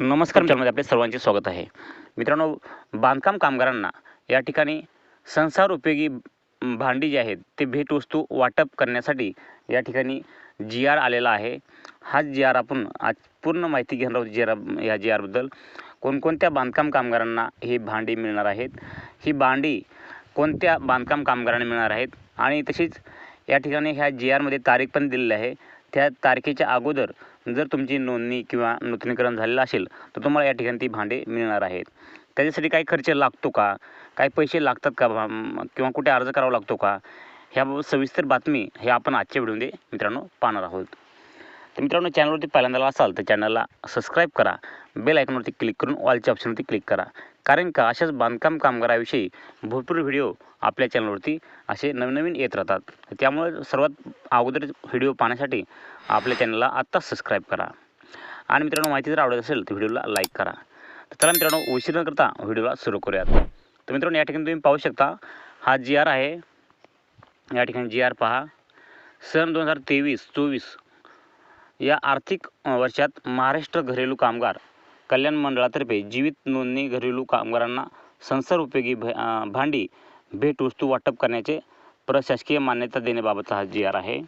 नमस्कार मित्रांनो आपले सर्वांचे स्वागत आहे. मित्रांनो बांधकाम कामगारांना या ठिकाणी संसार उपयोगी भांडी जी आहेत ते भेटवस्तू वाटप करण्यासाठी या ठिकाणी जी आर आलेला आहे. हा जी आर आपण आज पूर्ण माहिती घेणार आहोत जी आर या जी आरबद्दल. कोणकोणत्या बांधकाम कामगारांना ही भांडी मिळणार आहेत? ही भांडी कोणत्या बांधकाम कामगारांना मिळणार आहेत? आणि तशीच या ठिकाणी ह्या जी आरमध्ये तारीख पण दिलेली आहे. त्या तारखेच्या अगोदर जर तुमची नोंदणी किंवा नूतनीकरण झालेलं असेल तर तुम्हाला या ठिकाणी ती भांडे मिळणार आहेत. त्याच्यासाठी काही खर्च लागतो का? काही पैसे लागतात का? भा- किंवा कुठे अर्ज करावा लागतो का? ह्याबाबत सविस्तर बातमी हे आपण आजच्या व्हिडिओमध्ये मित्रांनो पाहणार आहोत. तर मित्रांनो चॅनलवरती पहिल्यांदा असाल तर चॅनलला सबस्क्राईब करा. बेल आयकॉनवरती क्लिक करून ऑलच्या ऑप्शनवरती क्लिक करा. कारण का अशाच बांधकाम कामगाराविषयी भरपूर व्हिडिओ आपल्या चॅनलवरती असे नवनवीन येत राहतात. त्यामुळे सर्वात अगोदर व्हिडिओ पाहण्यासाठी आपल्या चॅनलला आत्ताच सबस्क्राईब करा. आणि मित्रांनो माहिती जर आवडत असेल तर व्हिडिओला लाईक करा. तर चला मित्रांनो उशीर न करता व्हिडिओला सुरू करूयात. तर मित्रांनो या ठिकाणी तुम्ही पाहू शकता हा जी आर आहे. या ठिकाणी जी आर पहा. सन दोन हजार तेवीस चोवीस या आर्थिक वर्षात महाराष्ट्र घरेलू कामगार कल्याण मंडळातर्फे जीवित नोंदणी घरेलू कामगारांना संसार उपयोगी भांडी भेटवस्तू वाटप करण्याचे प्रशासकीय मान्यता देण्याबाबतचा हा जी आर आहे.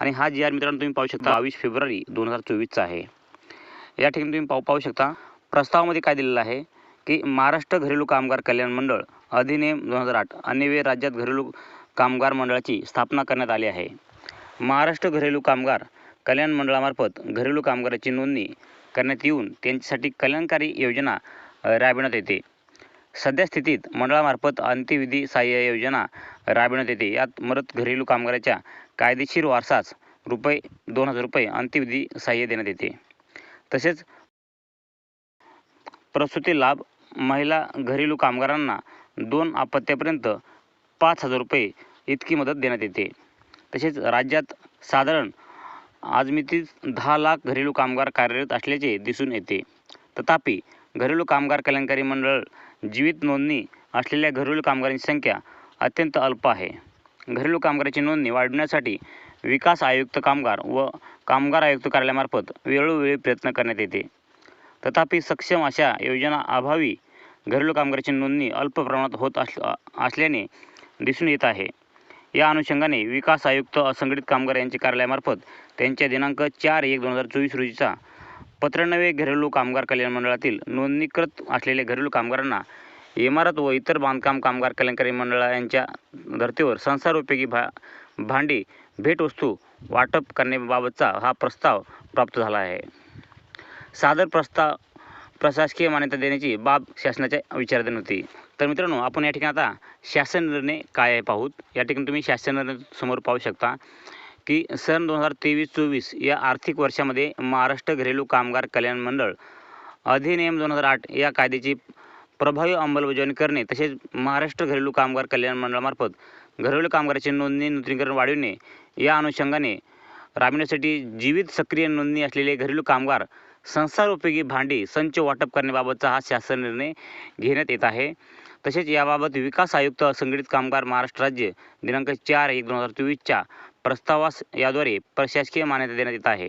आणि हा जी आर मित्रांनो तुम्ही पाहू शकता बावीस फेब्रुवारी दोन हजार चोवीसचा आहे. या ठिकाणी तुम्ही पाहू पाहू शकता प्रस्तावामध्ये काय दिलेलं आहे की महाराष्ट्र घरेलू कामगार कल्याण मंडळ अधिनियम दोन हजार आठ अन्यवे राज्यात घरेलू कामगार मंडळाची स्थापना करण्यात आली आहे. महाराष्ट्र घरेलू कामगार कल्याण मंडळामार्फत घरेलू कामगाराची नोंदणी करण्यात येऊन त्यांच्यासाठी कल्याणकारी योजना राबविण्यात येते. सध्या स्थितीत मंडळामार्फत अंत्यविधी सहाय्य योजना राबविण्यात येते. यात मरत घरेलू कामगाराच्या कायदेशीर वारसास रुपये दोन हजार रुपये अंत्यविधी सहाय्य देण्यात येते. तसेच प्रसूती लाभ महिला घरेलू कामगारांना दोन अपत्यापर्यंत पाच हजार रुपये इतकी मदत देण्यात येते. तसेच राज्यात साधारण आजमितीत दहा लाख घरेलू कामगार कार्यरत असल्याचे दिसून येते. तथापि घरेलू कामगार कल्याणकारी मंडळ जीवित नोंदणी असलेल्या घरेलू कामगारांची संख्या अत्यंत अल्प आहे. घरेलू कामगाराची नोंदणी वाढवण्यासाठी विकास आयुक्त कामगार व कामगार आयुक्त कार्यालयामार्फत वेळोवेळी प्रयत्न करण्यात येते. तथापि सक्षम अशा योजना अभावी घरेलू कामगाराची नोंदणी अल्प प्रमाणात होत अस असल्याने दिसून येत आहे. या अनुषंगाने विकास आयुक्त असंघटित कामगार यांच्या कार्यालयामार्फत त्यांच्या दिनांक चार एक दोन हजार चोवीस रोजीचा पत्रनवे घरेलू कामगार कल्याण मंडळातील नोंदणीकृत असलेल्या घरेलू कामगारांना इमारत व इतर बांधकाम कामगार कल्याणकारी मंडळा यांच्या धर्तीवर संसार उपयोगी भा भांडी भेटवस्तू वाटप करण्याबाबतचा हा प्रस्ताव प्राप्त झाला आहे. सादर प्रस्ताव प्रशासकीय मान्यता देण्याची बाब शासनाच्या विचाराधीन होती. तर मित्रांनो आपण या ठिकाणी आता शासन निर्णय काय आहे पाहूत. या ठिकाणी तुम्ही शासन निर्णय समोर पाहू शकता. की सन दोन हजार तेवीस चोवीस या आर्थिक वर्षामध्ये महाराष्ट्र घरेलू कामगार कल्याण मंडळ अधिनियम दोन हजार आठ या कायद्याची प्रभावी अंमलबजावणी करणे तसेच महाराष्ट्र घरेलू कामगार कल्याण मंडळामार्फत घरेलू कामगाराची नोंदणी नूतनीकरण वाढविणे या अनुषंगाने राबविण्यासाठी जीवित सक्रिय नोंदणी असलेले घरेलू कामगार संसारोपयोगी भांडी संच वाटप करण्याबाबतचा हा शासन निर्णय घेण्यात येत आहे. तसेच याबाबत विकास आयुक्त असंघटित कामगार महाराष्ट्र राज्य दिनांक चार एक दोन हजार चोवीसच्या प्रस्तावास याद्वारे प्रशासकीय मान्यता देण्यात येत आहे.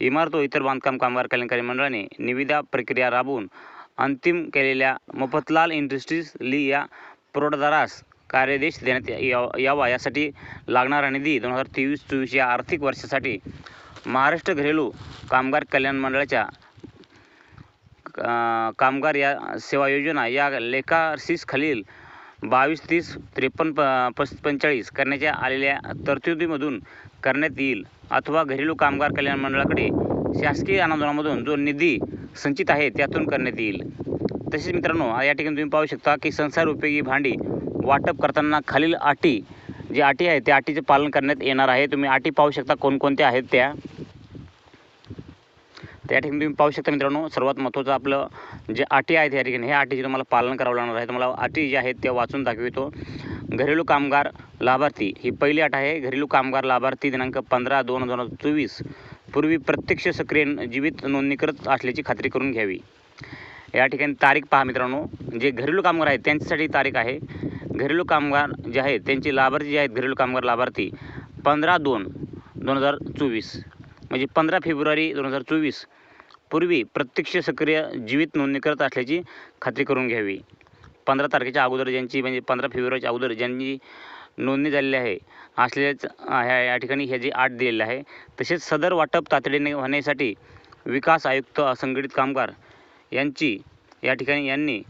इमारत व इतर बांधकाम कामगार कल्याणकारी मंडळाने निविदा प्रक्रिया राबवून अंतिम केलेल्या मफतलाल इंडस्ट्रीज ली या पुरवठादारास कार्यदेश देण्यात या- यावा यासाठी लागणारा निधी दोन हजार तेवीस चोवीस या आर्थिक वर्षासाठी महाराष्ट्र घरेलू कामगार कल्याण मंडळाच्या कामगार या सेवा योजना या लेखासीस खालील बावीस तीस त्रेपन्न प पस पंचेचाळीस करण्याच्या आलेल्या तरतुदीमधून करण्यात येईल अथवा घरेलू कामगार कल्याण मंडळाकडे शासकीय अनुदानामधून जो निधी संचित आहे त्यातून करण्यात येईल. तसेच मित्रांनो या ठिकाणी तुम्ही पाहू शकता की संसार उपयोगी भांडी वाटप करताना खालील अटी जे अटी आहेत त्या अटीचे पालन करण्यात येणार आहे. तुम्ही अटी पाहू शकता कोणकोणत्या आहेत त्या. त्या ठिकाणी तुम्ही पाहू शकता मित्रांनो सर्वात महत्त्वाचं आपलं जे अटी आहेत या ठिकाणी ह्या अटीचे तुम्हाला पालन करावं लागणार आहे. तुम्हाला अटी ज्या आहेत त्या वाचून दाखवितो. घरेलू कामगार लाभार्थी ही पहिली अट आहे. घरेलू कामगार लाभार्थी दिनांक पंधरा दोन दोन हजार चोवीस पूर्वी प्रत्यक्ष सक्रिय जीवित नोंदणी करत असल्याची खात्री करून घ्यावी. या ठिकाणी तारीख पहा मित्रांनो जे घरेलू कामगार आहेत त्यांच्यासाठी तारीख आहे. घरेलू कामगार जे आहेत त्यांचे लाभार्थी जे आहेत घरेलू कामगार लाभार्थी पंधरा दोन दोन हजार चोवीस. म्हणजे पंधरा फेब्रुवारी दोन हजार चोवीस पूर्वी प्रत्यक्ष सक्रिय जीवित नोंदणी करत असल्याची खात्री करून घ्यावी. पंधरा तारखेच्या अगोदर ज्यांची म्हणजे पंधरा फेब्रुवारीच्या अगोदर ज्यांची नोंदणी झालेली आहे असलेल्याच ह्या या ठिकाणी ह्या जे आठ दिलेलं आहे तसेच सदर वाटप तातडीने होण्यासाठी विकास आयुक्त असंघटित कामगार यांची या ठिकाणी यांनी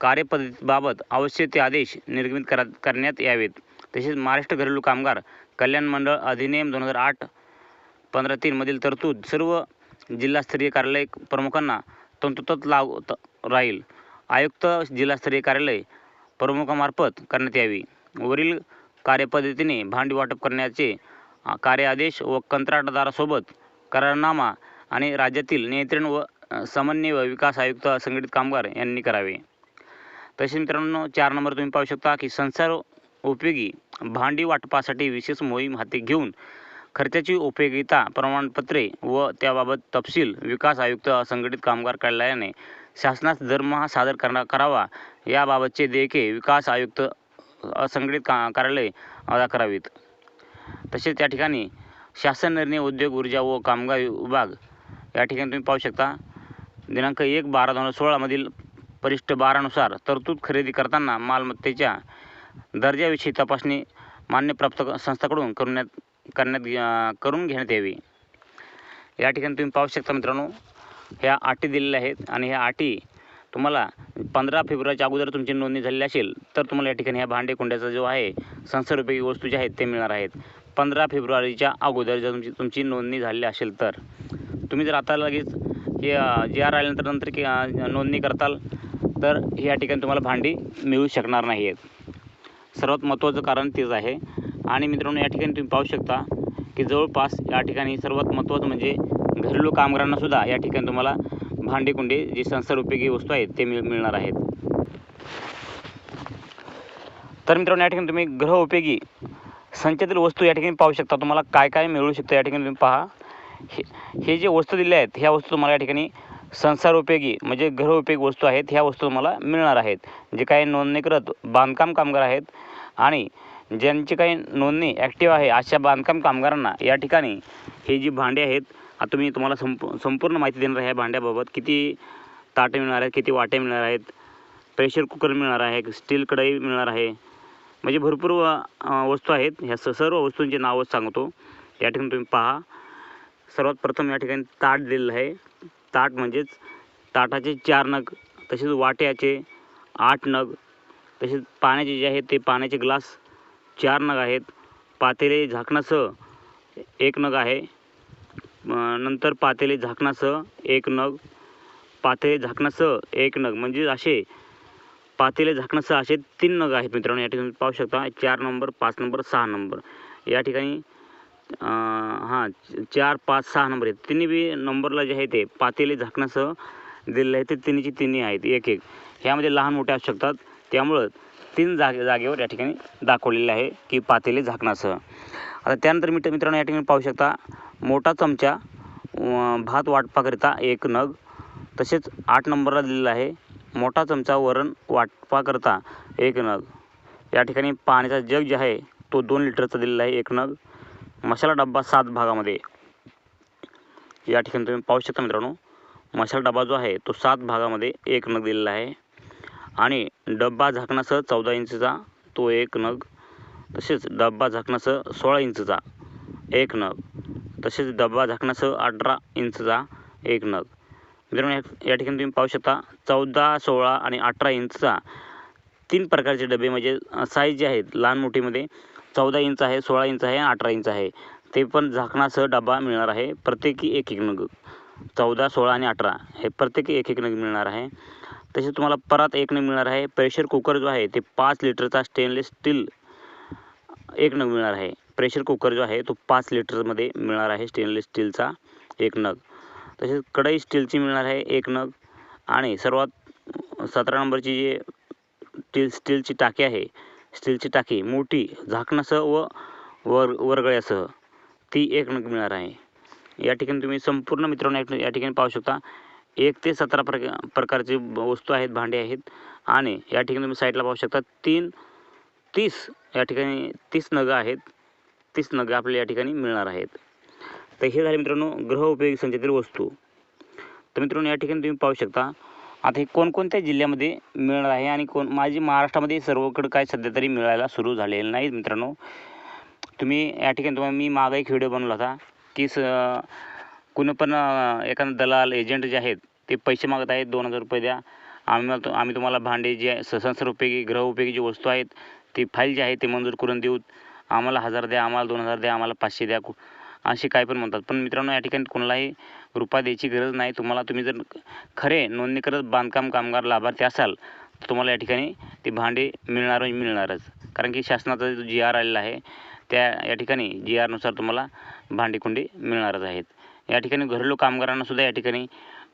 कार्यपद्धतीबाबत आवश्यक ते आदेश निर्गमित करा करण्यात यावेत. तसेच महाराष्ट्र घरेलू कामगार कल्याण मंडळ अधिनियम दोन हजार आठ पंधरा तीनमधील तरतूद सर्व जिल्हास्तरीय कार्यालय प्रमुखांना तंतोतंत लागू राहील. आयुक्त जिल्हास्तरीय कार्यालय प्रमुखामार्फत करण्यात यावी. वरील कार्यपद्धतीने भांडी वाटप करण्याचे कार्य कार्यादेश व कंत्राटदारासोबत करारनामा आणि राज्यातील नियंत्रण व समन्वय व विकास आयुक्त संघटित कामगार यांनी करावे. तसेच मित्रांनो चार नंबर तुम्ही पाहू शकता की संसार उपयोगी भांडी वाटपासाठी विशेष मोहीम हाती घेऊन खर्चाची उपयोगिता प्रमाणपत्रे व त्याबाबत तपशील विकास आयुक्त असंघटित कामगार कार्यालयाने शासनास दरमहा सादर करणार करावा. याबाबतचे देयके विकास आयुक्त असंघटित का कार्यालय अदा करावीत. तसेच त्या ठिकाणी शासन निर्णय उद्योग ऊर्जा व कामगार विभाग या ठिकाणी तुम्ही पाहू शकता. दिनांक एक बारा दोन हजार सोळामधील परिष्ठ बारानुसार तरतूद खरेदी करताना मालमत्तेच्या दर्जाविषयी तपासणी मान्यप्राप्त संस्थाकडून करण्यात करण्यात करून घेण्यात यावी. या ठिकाणी तुम्ही पाहू शकता मित्रांनो ह्या अटी दिलेल्या आहेत आणि ह्या अटी तुम्हाला पंधरा फेब्रुवारीच्या अगोदर तुमची नोंदणी झालेली असेल तर तुम्हाला या ठिकाणी ह्या भांडे कुंड्याचा जो आहे संसारोपयोगी वस्तू ज्या आहेत ते मिळणार आहेत. पंधरा फेब्रुवारीच्या अगोदर जर तुमची तुमची नोंदणी झालेली असेल तर. तुम्ही जर आता लगेच हे जे आर आल्यानंतर नंतर की नोंदणी करताल तर या ठिकाणी तुम्हाला भांडी मिळू शकणार नाही आहेत सर्वात महत्त्वाचं कारण तेच आहे आणि मित्रांनो या ठिकाणी तुम्ही पाहू शकता की जवळपास या ठिकाणी सर्वात महत्त्वाचं म्हणजे घरेलू कामगारांनासुद्धा या ठिकाणी तुम्हाला भांडेकुंडे जी जे संसार उपयोगी वस्तू आहेत ते मिळ मिळणार आहेत. तर मित्रांनो या ठिकाणी तुम्ही ग्रह उपयोगी संचातील वस्तू या ठिकाणी पाहू शकता. तुम्हाला काय काय मिळू शकतं या ठिकाणी तुम्ही पहा. हे हे जे वस्तू दिल्या आहेत ह्या वस्तू तुम्हाला या ठिकाणी संसार उपयोगी म्हणजे ग्रह उपयोगी वस्तू आहेत ह्या वस्तू तुम्हाला मिळणार आहेत. जे काही नोंदणीकृत बांधकाम कामगार आहेत आणि ज्यांची काही नोंदणी ॲक्टिव्ह आहे अशा बांधकाम कामगारांना या ठिकाणी हे जी भांडे आहेत आता तुम्ही तुम्हाला संप संपूर्ण माहिती देणार आहे ह्या भांड्याबाबत. किती ताटे मिळणार आहेत किती वाटे मिळणार आहेत प्रेशर कुकर मिळणार आहे स्टील कढई मिळणार आहे. म्हणजे भरपूर व- वस्तू आहेत. ह्या स सर्व वस्तूंचे नावं सांगतो. या ठिकाणी तुम्ही पहा. सर्वात प्रथम या ठिकाणी ताट दिलेलं आहे. ताट म्हणजेच ताटाचे चार नग तसेच वाट्याचे आठ नग तसेच पाण्याचे जे आहे ते पाण्याचे ग्लास चार नग आहेत. पातेले झाकणासह एक नग आहे. नंतर पातेले झाकणासह एक नग पातेले झाकणासह एक नग. म्हणजे असे पातेले झाकणासह असे तीन नग आहेत मित्रांनो या ठिकाणी पाहू शकता. चार नंबर पाच नंबर सहा नंबर. या ठिकाणी हां चार पाच सहा नंबर आहेत. तिन्ही बी नंबरला जे आहे ते पातेले झाकणासह दिलेले आहे ते तिन्हीची तिन्ही आहेत. एक एक. ह्यामध्ये लहान मोठे असू शकतात. त्यामुळं तीन जागे जागेवर या ठिकाणी दाखवलेले आहे की पातेले झाकणासह. आता त्यानंतर मित्र मित्रांनो या ठिकाणी पाहू शकता मोठा चमचा भात वाटपाकरिता एक नग तसेच आठ नंबरला दिलेला आहे मोठा चमचा वरण वाटपाकरता एक नग. या ठिकाणी पाण्याचा जग जे आहे तो दोन लिटरचा दिलेला आहे एक नग. मसाला डब्बा सात भागामध्ये. या ठिकाणी तुम्ही पाहू शकता मित्रांनो मसाला डबा जो आहे तो सात भागामध्ये एक नग दिलेला आहे. आणि डब्बा झाकणासह चौदा इंचचा तो एक नग तसेच डब्बा झाकणासह सोळा इंचचा एक नग तसेच डब्बा झाकणासह अठरा इंचचा एक नग. मित्रांनो या- या ठिकाणी तुम्ही पाहू शकता चौदा सोळा आणि अठरा इंचचा तीन प्रकारचे डबे म्हणजे साईज जे आहेत लहान मोठीमध्ये चौदा इंच आहे सोळा इंच आहे अठरा इंच आहे. ते पण झाकणासह डबा मिळणार आहे प्रत्येकी एक एक नग. चौदा सोळा आणि अठरा हे प्रत्येकी एक एक नग मिळणार आहे. तसेच तुम्हाला परत एक नग मिळणार आहे. प्रेशर कुकर जो आहे ते पाच लिटरचा स्टेनलेस स्टील एक नग मिळणार आहे. प्रेशर कुकर जो आहे तो पाच लिटरमध्ये मिळणार आहे स्टेनलेस स्टीलचा एक नग. तसेच कढई स्टीलची मिळणार आहे एक नग. आणि सर्वात सतरा नंबरची जी स्टील स्टीलची टाकी आहे स्टीलची टाकी मोठी झाकणासह व वर वरगळ्यासह ती एक नग मिळणार आहे. या ठिकाणी तुम्ही संपूर्ण मित्रांनो या ठिकाणी पाहू शकता. एक ते सतरा प्रका प्रकारचे वस्तू आहेत भांडे आहेत. आणि या ठिकाणी तुम्ही साईडला पाहू शकता तीन तीस या ठिकाणी तीस नगं आहेत. तीस नगं आपल्याला या ठिकाणी मिळणार आहेत. तर हे झाले मित्रांनो गृह उपयोगी संचातील वस्तू. तर मित्रांनो या ठिकाणी तुम्ही पाहू शकता आता हे कोणकोणत्या जिल्ह्यामध्ये मिळणार आहे आणि कोण माझी महाराष्ट्रामध्ये सर्वकडं काय सध्या तरी मिळायला सुरू झालेलं नाही मित्रांनो. तुम्ही या ठिकाणी तुम्हाला मी मागे एक व्हिडिओ बनवला होता की स कुणी पण एखादा दलाल एजंट जे आहेत ते पैसे मागत आहेत दोन हजार रुपये द्या. आम्ही आम्ही तुम्हाला भांडे जे आहे, स- उपयोगी ग्रह उपयोगी जी वस्तू आहेत ती फाईल जी आहे ते मंजूर करून देऊ. आम्हाला हजार द्या आम्हाला दोन हजार द्या आम्हाला पाचशे द्या असे काय पण म्हणतात. पण मित्रांनो या ठिकाणी कोणालाही रुपया द्यायची गरज नाही. तुम्हाला तुम्ही जर खरे नोंदणी करत बांधकाम कामगार लाभार्थी असाल तर तुम्हाला या ठिकाणी ते भांडे मिळणार म्हणजे मिळणारच. कारण की शासनाचा जो जी आर आलेला आहे त्या या ठिकाणी जी आरनुसार तुम्हाला भांडीकुंडी मिळणारच आहेत. या ठिकाणी घरेलू कामगारांना सुद्धा या ठिकाणी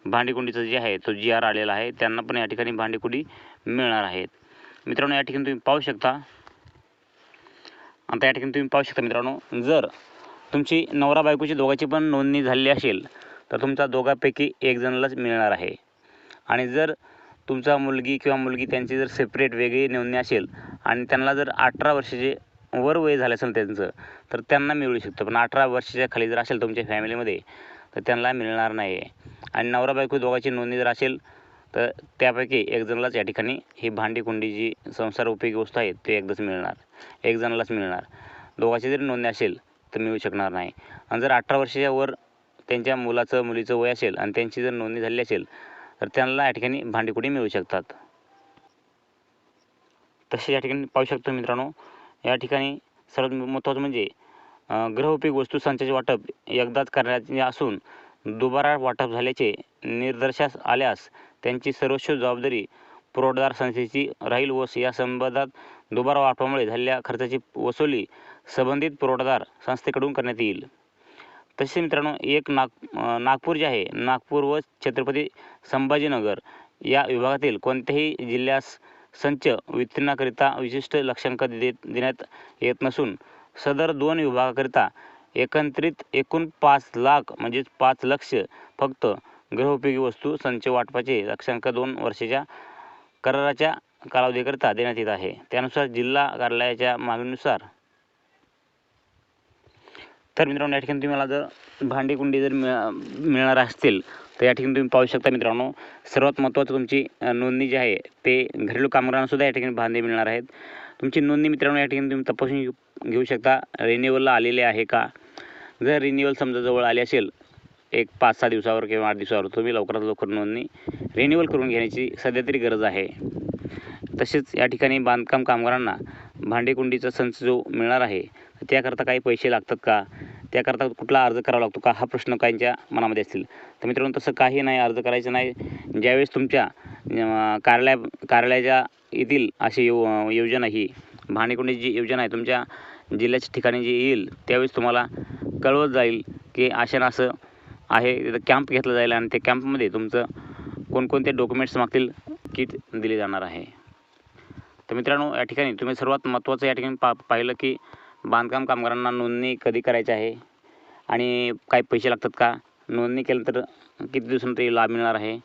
भांडीकुंडीचं जे आहे तो जी आर आलेला आहे. त्यांना पण या ठिकाणी भांडीकुंडी मिळणार आहेत. मित्रांनो या ठिकाणी तुम्ही पाहू शकता. आता या ठिकाणी तुम्ही पाहू शकता मित्रांनो जर तुमची नवरा बायकोची दोघांची पण नोंदणी झालेली असेल तर तुमचा दोघांपैकी एक जणालाच मिळणार आहे. आणि जर तुमचा मुलगी किंवा मुलगी त्यांची जर सेपरेट वेगळी नोंदणी असेल आणि त्यांना जर अठरा वर्षाचे वर वय झालं असेल त्यांचं तर त्यांना मिळू शकतं. पण अठरा वर्षाच्या खाली जर असेल तुमच्या फॅमिलीमध्ये तर त्यांना मिळणार नाही. आहे आणि नवरा बायको दोघांची नोंदणी जर असेल तर त्यापैकी एक जणालाच या ठिकाणी ही भांडीकुंडी जी संसार उपयोगी वस्तू आहे ते एकदाच मिळणार. एक जणालाच मिळणार. दोघांची जरी नोंदणी असेल तर मिळू शकणार नाही. आणि जर अठरा वर्षाच्या वर त्यांच्या मुलाचं मुलीचं वय असेल आणि त्यांची जर नोंदणी झाली असेल तर त्यांना या ठिकाणी भांडीकुंडी मिळू शकतात. तसे या ठिकाणी पाहू शकतो मित्रांनो या ठिकाणी सर्वात महत्त्वाचं म्हणजे अं, वस्तू संचाचे वाटप एकदाच करण्याचे असून दुबारा वाटप झाल्याचे निदर्शनास आल्यास त्यांची सर्वस्व जबाबदारी पुरवठादार संस्थेची राहील व या संबंधात दुबारा वाटपामुळे झालेल्या खर्चाची वसुली संबंधित पुरवठादार संस्थेकडून करण्यात येईल. तसे मित्रांनो एक नाग नागपूर जे आहे नागपूर व छत्रपती संभाजीनगर या विभागातील कोणत्याही जिल्ह्यास संच वितरणाकरिता विशिष्ट लक्षांक देत देण्यात येत नसून सदर दोन विभागाकरिता एकत्रित एकूण पाच लाख म्हणजेच पाच लक्ष फक्त गृहोपयोगी वस्तू संच वाटपाचे लक्षांक दोन वर्षाच्या कराराच्या कालावधीकरिता देण्यात येत आहे. त्यानुसार जिल्हा कार्यालयाच्या मागणीनुसार तर मित्रांनो या ठिकाणी तुम्हाला जर भांडीकुंडी जर मिळ मिळणार असतील तर या ठिकाणी तुम्ही पाहू शकता मित्रांनो सर्वात महत्त्वाचं तुमची नोंदणी जी आहे ते घरेलू कामगारांनासुद्धा या ठिकाणी भांडे मिळणार आहेत. तुमची नोंदणी मित्रांनो या ठिकाणी तुम्ही तपासून घेऊ घेऊ शकता. रिन्युअलला आलेले आहे का? जर रिन्युअल समजा जवळ आली असेल एक पाच सहा दिवसावर किंवा आठ दिवसावर तुम्ही लवकरात लवकर नोंदणी रिन्युअल करून घेण्याची सध्या तरी गरज आहे. तसेच या ठिकाणी बांधकाम कामगारांना भांडेकुंडीचा संच जो मिळणार आहे त्याकरता काही पैसे लागतात का? त्याकरता कुठला अर्ज करावा लागतो का? हा प्रश्न काहींच्या मनामध्ये असतील. तर मित्रांनो तसं काही नाही अर्ज करायचं नाही. ज्यावेळेस तुमच्या कार्यालय कार्यालयाच्या येथील अशी यो योजना ही भांडेकुंडीची जी योजना आहे तुमच्या जिल्ह्याच्या ठिकाणी जी येईल त्यावेळेस तुम्हाला कळवत जाईल की अशा असं आहे तिथं कॅम्प घेतला जाईल आणि त्या कॅम्पमध्ये तुमचं कोणकोणते डॉक्युमेंट्स मागतील किट दिली जाणार आहे. तर मित्रांनो या ठिकाणी तुम्ही सर्वात महत्त्वाचं या ठिकाणी पा पाहिलं की बांधकाम कामगारांना नोंदणी कधी करायची आहे? आणि काय पैसे लागतात का? नोंदणी केल्यानंतर किती दिवसानंतर लाभ मिळणार आहे?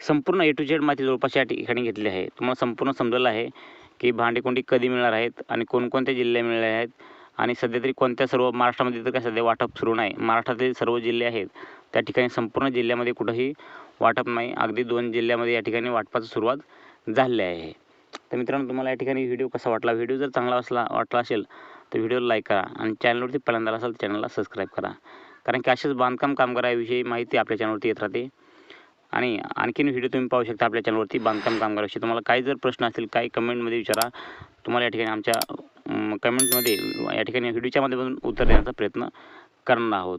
संपूर्ण ए टू झेड माहिती जवळपास या ठिकाणी घेतली आहे. तुम्हाला संपूर्ण समजलं आहे की भांडेकुंडी कधी मिळणार आहेत आणि कोणकोणत्या जिल्हे मिळले आहेत? आणि सध्या तरी कोणत्या सर्व महाराष्ट्रामध्ये तर काय सध्या वाटप सुरू नाही. महाराष्ट्रातील सर्व जिल्हे आहेत त्या ठिकाणी संपूर्ण जिल्ह्यामध्ये कुठंही वाटप नाही. अगदी दोन जिल्ह्यामध्ये या ठिकाणी वाटपाची सुरुवात झाली आहे. तर मित्रांनो तुम्हाला या ठिकाणी व्हिडिओ कसा वाटला? व्हिडिओ जर चांगला असला वाटला असेल तर व्हिडिओला लाईक करा आणि चॅनलवरती पहिल्यांदा असाल तर चॅनलला सबस्क्राईब करा. कारण की असेच बांधकाम कामगाराविषयी माहिती आपल्या चॅनलवरती येत राहते. आणि आणखीन व्हिडिओ तुम्ही पाहू शकता आपल्या चॅनलवरती बांधकाम कामगाराविषयी. तुम्हाला काही जर प्रश्न असतील काही कमेंटमध्ये विचारा. तुम्हाला या ठिकाणी आमच्या कमेंटमध्ये या ठिकाणी व्हिडिओच्यामध्ये माध्यमातून उत्तर देण्याचा प्रयत्न करणार आहोत.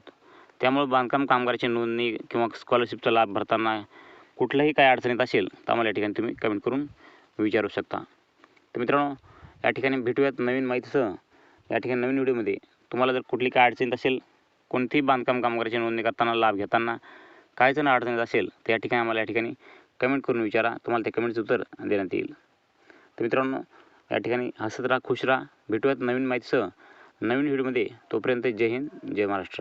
त्यामुळे बांधकाम कामगाराची नोंदणी किंवा स्कॉलरशिपचा लाभ भरताना कुठल्याही काय अडचणीत असेल तर आम्हाला या ठिकाणी तुम्ही कमेंट करून विचारू शकता. तर मित्रांनो या ठिकाणी भेटूयात नवीन माहितीसह. या ठिकाणी नवीन व्हिडिओमध्ये तुम्हाला जर कुठली काय अडचणीत असेल कोणतीही बांधकाम कामगाराची नोंदणी करताना लाभ घेताना काय जण अडचणीत असेल तर या ठिकाणी आम्हाला या ठिकाणी कमेंट करून विचारा. तुम्हाला त्या कमेंटचं उत्तर देण्यात येईल. तर मित्रांनो या ठिकाणी हसत राहा खुश राहा. भेटूयात नवीन माहितीसह नवीन व्हिडिओमध्ये. तोपर्यंत जय हिंद जय महाराष्ट्र.